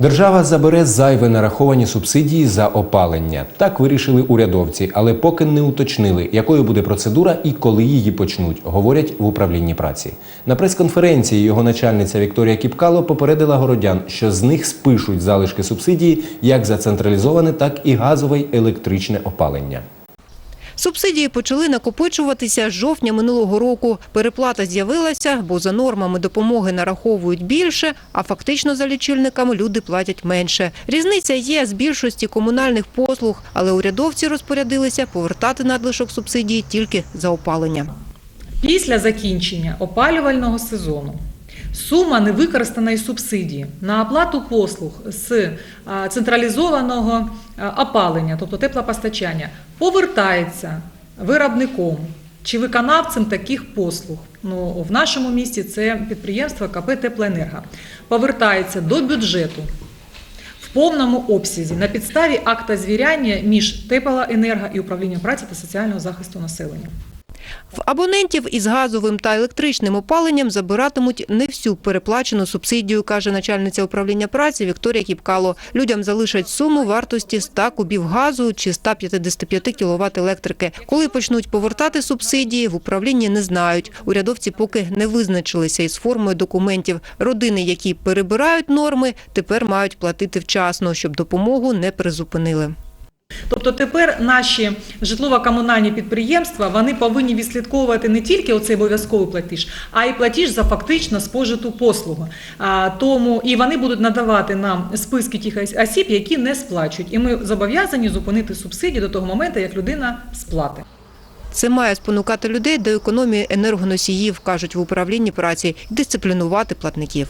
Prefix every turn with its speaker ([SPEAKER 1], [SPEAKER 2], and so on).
[SPEAKER 1] Держава забере зайве нараховані субсидії за опалення. Так вирішили урядовці, але поки не уточнили, якою буде процедура і коли її почнуть, говорять в управлінні праці. На прес-конференції його начальниця Вікторія Кіпкало попередила городян, що з них спишуть залишки субсидії як за централізоване, так і газове й електричне опалення.
[SPEAKER 2] Субсидії почали накопичуватися з жовтня минулого року. Переплата з'явилася, бо за нормами допомоги нараховують більше, а фактично за лічильниками люди платять менше. Різниця є з більшості комунальних послуг, але урядовці розпорядилися повертати надлишок субсидії тільки за опалення.
[SPEAKER 3] Після закінчення опалювального сезону сума невикористаної субсидії на оплату послуг з централізованого опалення, тобто теплопостачання, повертається виробником чи виконавцем таких послуг. Ну, в нашому місті це підприємство КП Теплоенерго. Повертається до бюджету в повному обсязі на підставі акта звіряння між теплоенерго і управлінням праці та соціального захисту населення.
[SPEAKER 2] В абонентів із газовим та електричним опаленням забиратимуть не всю переплачену субсидію, каже начальниця управління праці Вікторія Кіпкало. Людям залишать суму вартості 100 кубів газу чи 155 кВт електрики. Коли почнуть повертати субсидії, в управлінні не знають. Урядовці поки не визначилися із формою документів. Родини, які перебирають норми, тепер мають платити вчасно, щоб допомогу не призупинили.
[SPEAKER 3] Тобто тепер наші житлово-комунальні підприємства вони повинні відслідковувати не тільки оцей обов'язковий платіж, а й платіж за фактично спожиту послугу. Тому і вони будуть надавати нам списки тих осіб, які не сплачують. І ми зобов'язані зупинити субсидії до того моменту, як людина сплатить.
[SPEAKER 2] Це має спонукати людей до економії енергоносіїв, кажуть в управлінні праці, дисциплінувати платників.